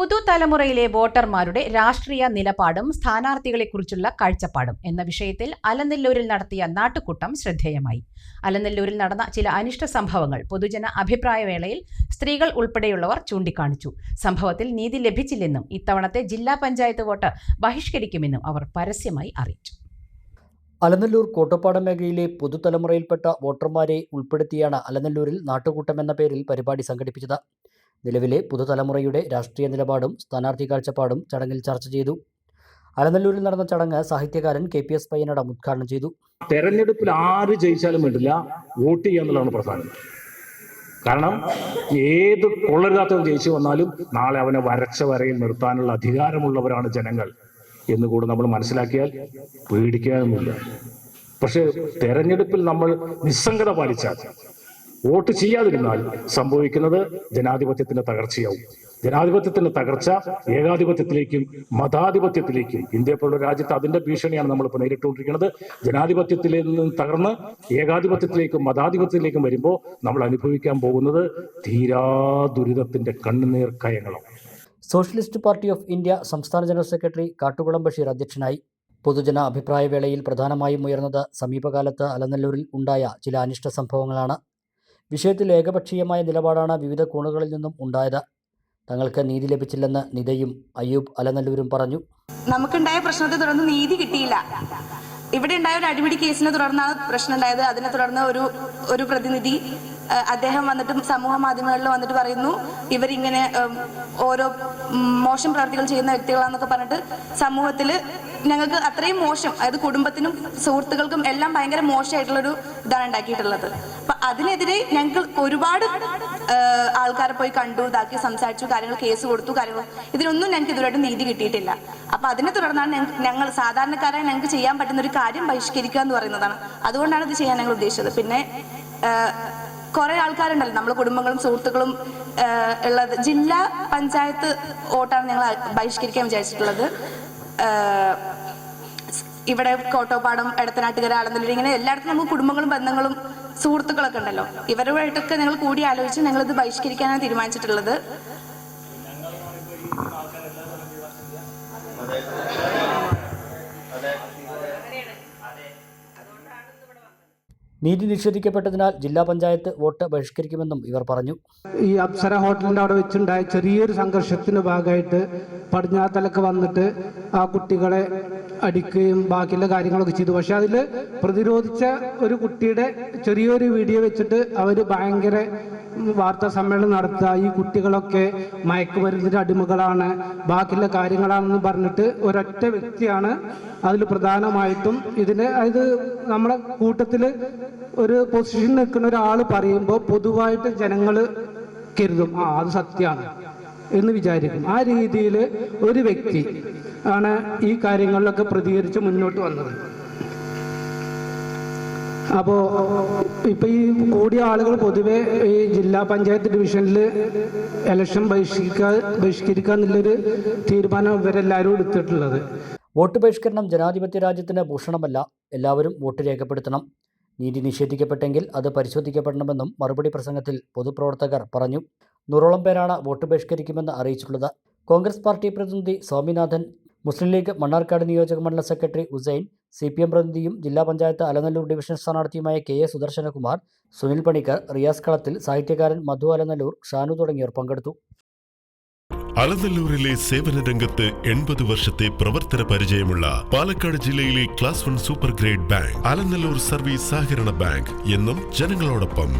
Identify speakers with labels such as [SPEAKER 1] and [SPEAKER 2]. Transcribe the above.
[SPEAKER 1] പുതുതലമുറയിലെ വോട്ടർമാരുടെ രാഷ്ട്രീയ നിലപാടും സ്ഥാനാർത്ഥികളെക്കുറിച്ചുള്ള കാഴ്ചപ്പാടും എന്ന വിഷയത്തിൽ അലനെല്ലൂരിൽ നടത്തിയ നാട്ടുകൂട്ടം ശ്രദ്ധേയമായി. അലനെല്ലൂരിൽ നടന്ന ചില അനിഷ്ട സംഭവങ്ങൾ പൊതുജന അഭിപ്രായവേളയിൽ സ്ത്രീകൾ ഉൾപ്പെടെയുള്ളവർ ചൂണ്ടിക്കാണിച്ചു. സംഭവത്തിൽ നീതി ലഭിച്ചില്ലെന്നും ഇത്തവണത്തെ ജില്ലാ പഞ്ചായത്ത് വോട്ട് ബഹിഷ്കരിക്കുമെന്നും അവർ പരസ്യമായി അറിയിച്ചു.
[SPEAKER 2] അലനല്ലൂർ കോട്ടപ്പാടം മേഖലയിലെ പുതുതലമുറയിൽപ്പെട്ട വോട്ടർമാരെ ഉൾപ്പെടുത്തിയാണ് അലനല്ലൂരിൽ നാട്ടുകൂട്ടം എന്ന പേരിൽ പരിപാടി സംഘടിപ്പിച്ചത്. നിലവിലെ പുതുതലമുറയുടെ രാഷ്ട്രീയ നിലപാടും സ്ഥാനാർത്ഥി കാഴ്ചപ്പാടും ചടങ്ങിൽ ചർച്ച ചെയ്തു. അലനല്ലൂരിൽ നടന്ന ചടങ്ങ് സാഹിത്യകാരൻ കെ പി എസ് പയ്യനടം ഉദ്ഘാടനം ചെയ്തു.
[SPEAKER 3] തെരഞ്ഞെടുപ്പിൽ ആര് ജയിച്ചാലും വേണ്ടില്ല വോട്ട് ചെയ്യുക എന്നുള്ളതാണ് പ്രധാനം. കാരണം ഏത് കൊള്ളരുതാത്തവൻ ജയിച്ചു വന്നാലും നാളെ അവനെ വരച്ച വരയിൽ നിർത്താനുള്ള അധികാരമുള്ളവരാണ് ജനങ്ങൾ എന്ന് കൂടെ നമ്മൾ മനസ്സിലാക്കിയാൽ പേടിക്കാനൊന്നുമില്ല. പക്ഷെ തെരഞ്ഞെടുപ്പിൽ നമ്മൾ നിസ്സംഗത പാലിച്ചാൽ വോട്ട് ചെയ്യാതിരുന്നാൽ സംഭവിക്കുന്നത് ജനാധിപത്യത്തിന്റെ തകർച്ചയാവും. ജനാധിപത്യത്തിന്റെ തകർച്ച ഏകാധിപത്യത്തിലേക്കും മതാധിപത്യത്തിലേക്കും ഇന്ത്യ പോലുള്ള രാജ്യത്ത് അതിന്റെ ഭീഷണിയാണ് നമ്മളിപ്പോൾ നേരിട്ടുകൊണ്ടിരിക്കുന്നത്. ജനാധിപത്യത്തിൽ നിന്ന് തകർന്ന് ഏകാധിപത്യത്തിലേക്കും മതാധിപത്യത്തിലേക്കും വരുമ്പോൾ നമ്മൾ അനുഭവിക്കാൻ പോകുന്നത് തീരാ ദുരിതത്തിന്റെ കണ്ണുനീർ കയങ്ങളാണ്
[SPEAKER 2] സോഷ്യലിസ്റ്റ് പാർട്ടി ഓഫ് ഇന്ത്യ സംസ്ഥാന ജനറൽ സെക്രട്ടറി കാട്ടുകുളം ബഷീർ അധ്യക്ഷനായി. പൊതുജന അഭിപ്രായവേളയിൽ പ്രധാനമായും ഉയർന്നത് സമീപകാലത്ത് അലനല്ലൂരിൽ ഉണ്ടായ ചില അനിഷ്ട സംഭവങ്ങളാണ്. വിഷയത്തിൽ ഏകപക്ഷീയമായ നിലപാടാണ് വിവിധ കോണുകളിൽ നിന്നും ഉണ്ടായത്. തങ്ങൾക്ക് നീതി ലഭിച്ചില്ലെന്ന് നിതയും അയ്യൂബ് അലനല്ലൂരും പറഞ്ഞു.
[SPEAKER 4] നമുക്കുണ്ടായ പ്രശ്നത്തെ തുടർന്ന് നീതി കിട്ടിയില്ല. ഇവിടെ ഉണ്ടായ ഒരു അടിപിടി കേസിനെ തുടർന്നാണ് പ്രശ്നം ഉണ്ടായത്. അതിനെ തുടർന്ന് ഒരു ഒരു പ്രതിനിധി അദ്ദേഹം വന്നിട്ട് സമൂഹ മാധ്യമങ്ങളിൽ വന്നിട്ട് പറയുന്നു ഇവരിങ്ങനെ ഓരോ മോശം പ്രവർത്തികൾ ചെയ്യുന്ന വ്യക്തികളാണെന്നൊക്കെ പറഞ്ഞിട്ട് സമൂഹത്തിൽ ഞങ്ങൾക്ക് അത്രയും മോശം അതായത് കുടുംബത്തിനും സുഹൃത്തുക്കൾക്കും എല്ലാം ഭയങ്കര മോശമായിട്ടുള്ളൊരു ഇതാണ് ഉണ്ടാക്കിയിട്ടുള്ളത്. അപ്പൊ അതിനെതിരെ ഞങ്ങൾക്ക് ഒരുപാട് ആൾക്കാരെ പോയി കണ്ടു ഇതാക്കി സംസാരിച്ചു കാര്യങ്ങൾ കേസ് കൊടുത്തു കാര്യങ്ങൾ. ഇതിനൊന്നും ഞങ്ങൾക്ക് ഇതുവരെയായിട്ട് നീതി കിട്ടിയിട്ടില്ല. അപ്പൊ അതിനെ തുടർന്നാണ് ഞങ്ങൾ സാധാരണക്കാരായി ഞങ്ങൾക്ക് ചെയ്യാൻ പറ്റുന്ന ഒരു കാര്യം ബഹിഷ്കരിക്കുക എന്ന് പറയുന്നതാണ്. അതുകൊണ്ടാണ് ഇത് ചെയ്യാൻ ഞങ്ങൾ ഉദ്ദേശിച്ചത്. പിന്നെ കുറെ ആൾക്കാരുണ്ടല്ലോ നമ്മളെ കുടുംബങ്ങളും സുഹൃത്തുക്കളും ഉള്ളത്. ജില്ലാ പഞ്ചായത്ത് വോട്ടാണ് ഞങ്ങൾ ബഹിഷ്കരിക്കാൻ വിചാരിച്ചിട്ടുള്ളത്. ഇവിടെ കോട്ടോപ്പാടം എടത്തനാട്ടുകര ആളെന്നുള്ള ഇങ്ങനെ എല്ലായിടത്തും നമുക്ക് കുടുംബങ്ങളും ബന്ധങ്ങളും സുഹൃത്തുക്കളൊക്കെ ഉണ്ടല്ലോ. ഇവരുമായിട്ടൊക്കെ ഞങ്ങൾ കൂടി ആലോചിച്ച് ഇത് ബഹിഷ്കരിക്കാനാണ് തീരുമാനിച്ചിട്ടുള്ളത്.
[SPEAKER 2] നീതി നിഷേധിക്കപ്പെട്ടതിനാൽ ജില്ലാ പഞ്ചായത്ത് വോട്ട് ബഹിഷ്കരിക്കുമെന്നും ഇവർ പറഞ്ഞു.
[SPEAKER 5] ഈ അപ്സര ഹോട്ടലിന്റെ അവിടെ വെച്ചുണ്ടായ ചെറിയൊരു സംഘർഷത്തിന് ഭാഗമായിട്ട് പടിഞ്ഞാത്തലൊക്കെ വന്നിട്ട് ആ കുട്ടികളെ അടിക്കുകയും ബാക്കിയുള്ള കാര്യങ്ങളൊക്കെ ചെയ്തു. പക്ഷെ അതിൽ പ്രതിരോധിച്ച ഒരു കുട്ടിയുടെ ചെറിയൊരു വീഡിയോ വെച്ചിട്ട് അവർ ഭയങ്കര വാർത്താ സമ്മേളനം നടത്തുക. ഈ കുട്ടികളൊക്കെ മയക്കുമരുന്നിന്റെ അടിമകളാണ് ബാക്കിയുള്ള കാര്യങ്ങളാണെന്ന് പറഞ്ഞിട്ട് ഒരൊറ്റ വ്യക്തിയാണ് അതിൽ പ്രധാനമായിട്ടും ഇതിന് അതായത് നമ്മുടെ കൂട്ടത്തിൽ ഒരു പൊസിഷൻ നിൽക്കുന്ന ഒരാൾ പറയുമ്പോൾ പൊതുവായിട്ട് ജനങ്ങൾ കരുതും. ആ അത് സത്യമാണ്. എന്ന് വിചാരിക്കും. ആ രീതിയിൽ ഒരു വ്യക്തി ആണ് ഈ കാര്യങ്ങളിലൊക്കെ പ്രതികരിച്ച് മുന്നോട്ട് വന്നത്. അപ്പോൾ ഇപ്പൊ ഈ കൂടിയ ആളുകൾ പൊതുവെ ഈ ജില്ലാ പഞ്ചായത്ത് ഡിവിഷനിൽ ഇലക്ഷൻ ബഹിഷ്കരിക്കാ ബഹിഷ്കരിക്കുക എന്നുള്ളൊരു തീരുമാനം ഇവരെല്ലാവരും എടുത്തിട്ടുള്ളത്.
[SPEAKER 2] വോട്ട് ബഹിഷ്കരണം ജനാധിപത്യ രാജ്യത്തിന് ഭൂഷണമല്ല. എല്ലാവരും വോട്ട് രേഖപ്പെടുത്തണം. നീതി നിഷേധിക്കപ്പെട്ടെങ്കിൽ അത് പരിശോധിക്കപ്പെടണമെന്നും മറുപടി പ്രസംഗത്തിൽ പൊതുപ്രവർത്തകർ പറഞ്ഞു. നൂറോളം പേരാണ് വോട്ട് ബഹിഷ്കരിക്കുമെന്ന് അറിയിച്ചിട്ടുള്ളത്. കോൺഗ്രസ് പാർട്ടി പ്രതിനിധി സ്വാമിനാഥൻ മുസ്ലിം ലീഗ് മണ്ണാർക്കാട് നിയോജക മണ്ഡലം secretary Usain C P M പ്രതിനിധിയും ജില്ലാ പഞ്ചായത്ത് അലനല്ലൂർ ഡിവിഷൻ സ്ഥാനാർത്ഥിയുമായ കെ എ സുദർശനകുമാർ സുനിൽ പണിക്കർ റിയാസ് കളത്തിൽ സാഹിത്യകാരൻ മധു അലനല്ലൂർ ഷാനു തുടങ്ങിയവർ പങ്കെടുത്തു.
[SPEAKER 6] അലനല്ലൂരിലെ സേവന രംഗത്ത് എൺപത് വർഷത്തെ പ്രവർത്തന പരിചയമുള്ള പാലക്കാട് ജില്ലയിലെ class one super grade bank Alanallur service സഹകരണ ബാങ്ക് എന്നും ജനങ്ങളോടൊപ്പം